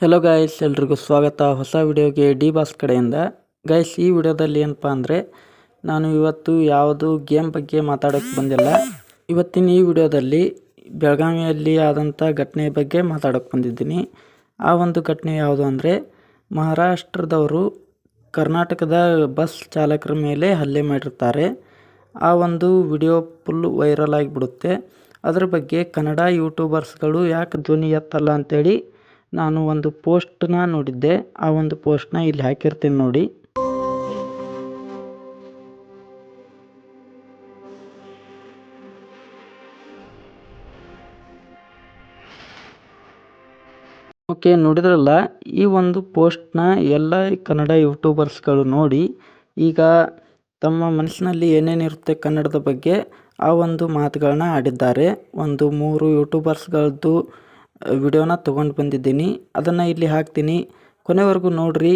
Hello guys ಎಲ್ರಿಗೂ ಸ್ವಾಗತ. ಹೊಸ ವಿಡಿಯೋಗೆ ಡಿ ಬಾಸ್ ಕಡೆಯಿಂದ. ಗಾಯ್ಸ್ ಈ ವಿಡಿಯೋದಲ್ಲಿ ಏನಪ್ಪ ಅಂದರೆ, ನಾನು ಇವತ್ತು ಯಾವುದು ಗೇಮ್ ಬಗ್ಗೆ ಮಾತಾಡೋಕ್ಕೆ ಬಂದಿಲ್ಲ. ಇವತ್ತಿನ ಈ ವಿಡಿಯೋದಲ್ಲಿ ಬೆಳಗಾವಿಯಲ್ಲಿ ಆದಂಥ ಘಟನೆ ಬಗ್ಗೆ ಮಾತಾಡೋಕ್ಕೆ ಬಂದಿದ್ದೀನಿ. ಆ ಒಂದು ಘಟನೆ ಯಾವುದು ಅಂದರೆ, ಮಹಾರಾಷ್ಟ್ರದವರು ಕರ್ನಾಟಕದ ಬಸ್ ಚಾಲಕರ ಮೇಲೆ ಹಲ್ಲೆ ಮಾಡಿರ್ತಾರೆ. ಆ ಒಂದು ವಿಡಿಯೋ ಫುಲ್ ವೈರಲ್ ಆಗಿಬಿಡುತ್ತೆ. ಅದರ ಬಗ್ಗೆ ಕನ್ನಡ ಯೂಟ್ಯೂಬರ್ಸ್ಗಳು ಯಾಕೆ ಧ್ವನಿ ಎತ್ತಲ್ಲ ಅಂತೇಳಿ ನಾನು ಒಂದು ಪೋಸ್ಟ್ನ ನೋಡಿದ್ದೆ. ಆ ಒಂದು ಪೋಸ್ಟ್ನ ಇಲ್ಲಿ ಹಾಕಿರ್ತೀನಿ ನೋಡಿ. ಓಕೆ, ನೋಡಿದ್ರಲ್ಲ, ಈ ಒಂದು ಪೋಸ್ಟ್ನ ಎಲ್ಲ ಕನ್ನಡ ಯೂಟ್ಯೂಬರ್ಸ್ಗಳು ನೋಡಿ, ಈಗ ತಮ್ಮ ಮನಸ್ಸಿನಲ್ಲಿ ಏನೇನಿರುತ್ತೆ ಕನ್ನಡದ ಬಗ್ಗೆ ಆ ಒಂದು ಮಾತುಗಳನ್ನ ಆಡಿದ್ದಾರೆ. ಒಂದು ಮೂರು ಯೂಟ್ಯೂಬರ್ಸ್ಗಳದ್ದು ವಿಡಿಯೋನ ತೊಗೊಂಡು ಬಂದಿದ್ದೀನಿ. ಅದನ್ನು ಇಲ್ಲಿ ಹಾಕ್ತೀನಿ. ಕೊನೆವರೆಗೂ ನೋಡಿರಿ,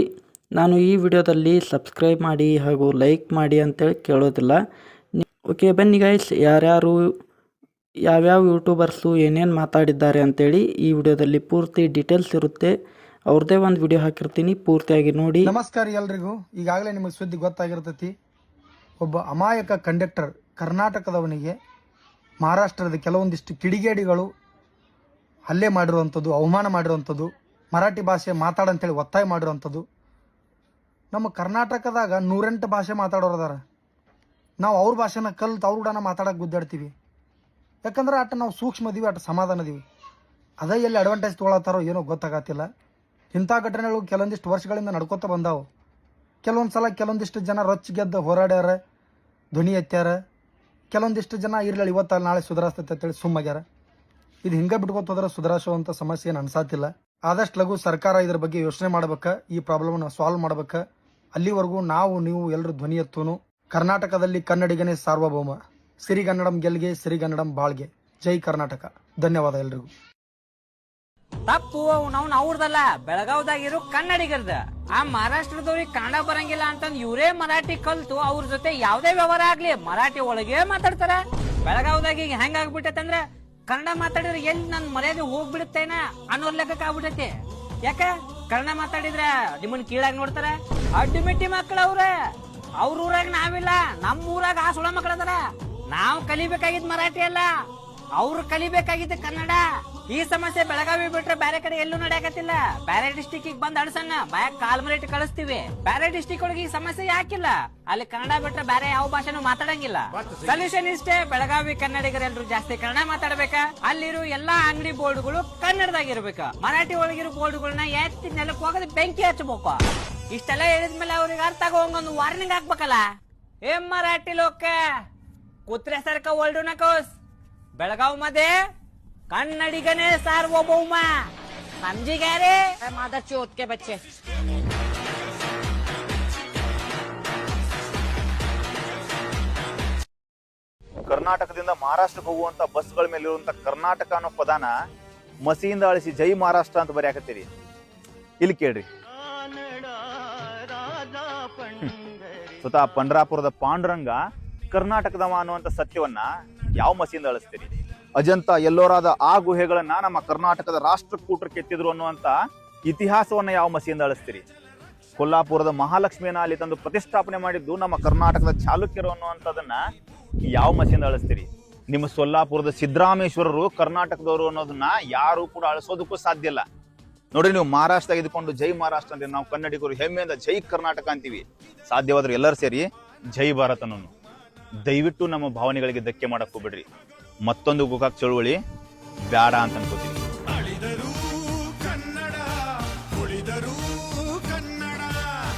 ನಾನು ಈ ವಿಡಿಯೋದಲ್ಲಿ ಸಬ್ಸ್ಕ್ರೈಬ್ ಮಾಡಿ ಹಾಗೂ ಲೈಕ್ ಮಾಡಿ ಅಂತೇಳಿ ಕೇಳೋದಿಲ್ಲ. ಓಕೆ ಬನ್ನಿ ಗೈಸ್ ಯಾರ್ಯಾರು, ಯಾವ್ಯಾವ ಯೂಟ್ಯೂಬರ್ಸು ಏನೇನು ಮಾತಾಡಿದ್ದಾರೆ ಅಂತೇಳಿ ಈ ವಿಡಿಯೋದಲ್ಲಿ ಪೂರ್ತಿ ಡೀಟೇಲ್ಸ್ ಇರುತ್ತೆ. ಅವ್ರದ್ದೇ ಒಂದು ವಿಡಿಯೋ ಹಾಕಿರ್ತೀನಿ, ಪೂರ್ತಿಯಾಗಿ ನೋಡಿ. ನಮಸ್ಕಾರ ಎಲ್ರಿಗೂ. ಈಗಾಗಲೇ ನಿಮಗೆ ಸುದ್ದಿ ಗೊತ್ತಾಗಿರ್ತೈತಿ. ಒಬ್ಬ ಅಮಾಯಕ ಕಂಡಕ್ಟರ್ ಕರ್ನಾಟಕದವನಿಗೆ, ಮಹಾರಾಷ್ಟ್ರದ ಕೆಲವೊಂದಿಷ್ಟು ಕಿಡಿಗೇಡಿಗಳು ಹಲ್ಲೆ ಮಾಡಿರುವಂಥದ್ದು, ಅವಮಾನ ಮಾಡಿರುವಂಥದ್ದು, ಮರಾಠಿ ಭಾಷೆ ಮಾತಾಡಂತೇಳಿ ಒತ್ತಾಯ ಮಾಡಿರುವಂಥದ್ದು. ನಮ್ಮ ಕರ್ನಾಟಕದಾಗ ನೂರೆಂಟು ಭಾಷೆ ಮಾತಾಡೋರು ಅದಾರ. ನಾವು ಅವ್ರ ಭಾಷೆನ ಕಲ್ತು ಅವ್ರ ಕೂಡ ಮಾತಾಡಕ್ಕೆ ಗುದ್ದಾಡ್ತೀವಿ. ಯಾಕಂದ್ರೆ ಆಟ ನಾವು ಸೂಕ್ಷ್ಮ ಇದೀವಿ ಆಟ ಸಮಾಧಾನ ಇದೀವಿ ಅದೇ ಎಲ್ಲಿ ಅಡ್ವಾಂಟೇಜ್ ತೊಗೊಳತ್ತಾರೋ ಏನೋ ಗೊತ್ತಾಗತ್ತಿಲ್ಲ. ಇಂಥ ಘಟನೆಗಳು ಕೆಲವೊಂದಿಷ್ಟು ವರ್ಷಗಳಿಂದ ನಡ್ಕೋತ ಬಂದಾವು. ಕೆಲವೊಂದು ಸಲ ಕೆಲವೊಂದಿಷ್ಟು ಜನ ರೊಚ್ಚ ಗೆದ್ದು ಹೋರಾಡ್ಯಾರ, ಧ್ವನಿ ಎತ್ತ್ಯಾರ. ಕೆಲವೊಂದಿಷ್ಟು ಜನ ಇರ್ಲಿ ಇವತ್ತಲ್ಲ ನಾಳೆ ಸುಧಾರಿಸ್ತೈತೆ ಅಂತೇಳಿ ಸುಮ್ಮಾಗ್ಯಾರ. ಇದು ಹಿಂಗೆ ಬಿಟ್ಕೊತಂದ್ರೆ ಸುಧಾರಿಸುವಂತ ಸಮಸ್ಯೆ ಏನು ಅನ್ಸಾತಿಲ್ಲ ಆದಷ್ಟು ಲಘು ಸರ್ಕಾರ ಇದ್ರ ಬಗ್ಗೆ ಯೋಚನೆ ಮಾಡ್ಬೇಕ, ಈ ಪ್ರಾಬ್ಲಮ್ನ ಸಾಲ್ವ್ ಮಾಡ್ಬೇಕ. ಅಲ್ಲಿವರೆಗೂ ನಾವು, ನೀವು ಎಲ್ಲರೂ ಧ್ವನಿ ಎತ್ತೂನು. ಕರ್ನಾಟಕದಲ್ಲಿ ಕನ್ನಡಿಗನೇ ಸಾರ್ವಭೌಮ. ಸಿರಿಗನ್ನಡಂ ಗೆಲ್ಗೆ ಸಿರಿಗನ್ನಡಂ ಬಾಳ್ಗೆ. ಜೈ ಕರ್ನಾಟಕ. ಧನ್ಯವಾದ ಎಲ್ರಿಗೂ. ತಪ್ಪು ಅವ್ನವ್ನ ಅವ್ರದಲ್ಲ. ಬೆಳಗಾವ್ದಾಗ ಇರೋ ಕನ್ನಡಿಗರ್ದ. ಆ ಮಹಾರಾಷ್ಟ್ರದವ್ರಿಗೆ ಕನ್ನಡ ಬರಂಗಿಲ್ಲ ಅಂತಂದ್ ಇವರೇ ಮರಾಠಿ ಕಲ್ತು ಅವ್ರ ಜೊತೆ ಯಾವ್ದೇ ವ್ಯವಹಾರ ಆಗ್ಲಿ, ಮರಾಠಿ ಒಳಗೆ ಮಾತಾಡ್ತಾರ. ಬೆಳಗಾವ್ದಾಗ ಈಗ ಹೆಂಗ್ ಆಗ್ಬಿಟ್ಟೈತಂದ್ರ ಕನ್ನಡ ಮಾತಾಡಿದ್ರೆ ಎಲ್ಲಿ ನನ್ನ ಮರ್ಯಾದೆ ಹೋಗ್ಬಿಡುತ್ತೇನ ಅನ್ನೋ ಲೆಕ್ಕಕ್ಕೆ ಆಗ್ಬಿಟ್ಟೈತಿ ಯಾಕ? ಕನ್ನಡ ಮಾತಾಡಿದ್ರ ನಿಮ್ಮನ್ ಕೀಳಾಗಿ ನೋಡ್ತಾರ. ಅಡ್ಡಿಮಿಟ್ಟಿ ಮಕ್ಕಳು ಅವ್ರ. ಅವ್ರ ಊರಾಗ ನಾವಿಲ್ಲ. ನಮ್ಮ ಊರಾಗ ಆ ಸುಳ ಮಕ್ಕಳು ಅದಾರ. ನಾವು ಕಲಿಬೇಕಾಗಿದ್ ಮರಾಠಿ ಅಲ್ಲ. ಅವ್ರು ಕಲಿಬೇಕಾಗಿದ್ದು ಕನ್ನಡ. ಈ ಸಮಸ್ಯೆ ಬೆಳಗಾವಿ ಬಿಟ್ರೆ ಬೇರೆ ಕಡೆ ಎಲ್ಲೂ ನಡೆಯಕತ್ತಿಲ್ಲ. ಬೇರೆ ಡಿಸ್ಟಿಕ್ ಬಂದ್ ಅಡಸಣ್ಣ ಬಾಯಾಗ ಕಾಲ್ ಮರಿಟ್ ಕಳಿಸ್ತೀವಿ. ಬೇರೆ ಡಿಸ್ಟಿಕ್ ಒಳಗೆ ಈ ಸಮಸ್ಯೆ ಯಾಕಿಲ್ಲ? ಅಲ್ಲಿ ಕನ್ನಡ ಬಿಟ್ರೆ ಬೇರೆ ಯಾವ ಭಾಷೆನೂ ಮಾತಾಡಂಗಿಲ್ಲ. ಸೊಲ್ಯೂಷನ್ ಇಷ್ಟೇ, ಬೆಳಗಾವಿ ಕನ್ನಡಿಗರೆಲ್ಲರೂ ಜಾಸ್ತಿ ಕನ್ನಡ ಮಾತಾಡ್ಬೇಕಾ. ಅಲ್ಲಿರೋ ಎಲ್ಲಾ ಅಂಗಡಿ ಬೋರ್ಡ್ಗಳು ಕನ್ನಡದಾಗ ಇರ್ಬೇಕು ಮರಾಠಿ ಒಳಗಿರೋ ಬೋರ್ಡ್ಗಳನ್ನ ಎತ್ತಿ ನೆಲಕ್ಕೆ ಹೋಗೋದು ಬೆಂಕಿ ಹಚ್ಚಬೇಕು. ಇಷ್ಟೆಲ್ಲ ಹೇಳಿದ್ಮೇಲೆ ಅವ್ರಿಗೆ ಅರ್ಥ ಆಗೋಂಗೊಂದು ವಾರ್ನಿಂಗ್ ಹಾಕ್ಬೇಕಲ್ಲ. ಏ ಮರಾಠಿ ಲೋಕ, ಕುತ್ರೆ ಸರ್ಕ ಒಲ್ಡು मध्ये कन्नडिगने सार्वभौम समजी काय रे माझा चोत के बच्चे ಕರ್ನಾಟಕದಿಂದ ಮಹಾರಾಷ್ಟ್ರಕ್ಕೆ ಹೋಗುವಂತ ಬಸ್ಗಳ ಮೇಲೆ ಇರುವಂತ ಕರ್ನಾಟಕ ಅನ್ನೋ ಪದಾನ ಮಸಿಯಿಂದ ಅಳಿಸಿ ಜೈ ಮಹಾರಾಷ್ಟ್ರ ಅಂತ ಬರೆಯಾಕತ್ತೀರಿ ಇಲ್ಲಿ ಕೇಳ್ರಿ ಸ್ವತಃ ಪಂಡ್ರಾಪುರದ ಪಾಂಡುರಂಗ ಕರ್ನಾಟಕದವ ಅನ್ನುವಂಥ ಸತ್ಯವನ್ನ ಯಾವ ಮಸಿಯಿಂದ ಅಳಿಸ್ತೀರಿ? ಅಜಂತ ಎಲ್ಲೋರಾದ ಆ ಗುಹೆಗಳನ್ನ ನಮ್ಮ ಕರ್ನಾಟಕದ ರಾಷ್ಟ್ರಕೂಟರು ಕೆತ್ತಿದ್ರು ಅನ್ನುವಂಥ ಇತಿಹಾಸವನ್ನ ಯಾವ ಮಸಿಯಿಂದ ಅಳಿಸ್ತೀರಿ? ಕೊಲ್ಲಾಪುರದ ಮಹಾಲಕ್ಷ್ಮಿಯನ್ನ ಅಲ್ಲಿ ತಂದು ಪ್ರತಿಷ್ಠಾಪನೆ ಮಾಡಿದ್ದು ನಮ್ಮ ಕರ್ನಾಟಕದ ಚಾಲುಕ್ಯರು ಅನ್ನುವಂಥದ್ದನ್ನ ಯಾವ ಮಸಿಯಿಂದ ಅಳಿಸ್ತೀರಿ? ನಿಮ್ಮ ಸೊಲ್ಲಾಪುರದ ಸಿದ್ದರಾಮೇಶ್ವರರು ಕರ್ನಾಟಕದವರು ಅನ್ನೋದನ್ನ ಯಾರು ಕೂಡ ಅಳಿಸೋದಕ್ಕೂ ಸಾಧ್ಯ ಇಲ್ಲ. ನೋಡಿ ನೀವು ಮಹಾರಾಷ್ಟ್ರ ತೆಗೆದುಕೊಂಡು ಜೈ ಮಹಾರಾಷ್ಟ್ರ ಅಂದ್ರೆ ನಾವು ಕನ್ನಡಿಗರು ಹೆಮ್ಮೆಯಿಂದ ಜೈ ಕರ್ನಾಟಕ ಅಂತೀವಿ. ಸಾಧ್ಯವಾದ್ರೆ ಎಲ್ಲರೂ ಸೇರಿ ಜೈ ಭಾರತನನ್ನು ದಯವಿಟ್ಟು ನಮ್ಮ ಭಾವನೆಗಳಿಗೆ ಧಕ್ಕೆ ಮಾಡಕ್ಕೆ ಹೋಗ್ಬಿಡ್ರಿ. ಮತ್ತೊಂದು ಗೋಕಾಕ್ ಚಳುವಳಿ ಬ್ಯಾಡ ಅಂತ ಅನ್ಕೋತೀನಿ.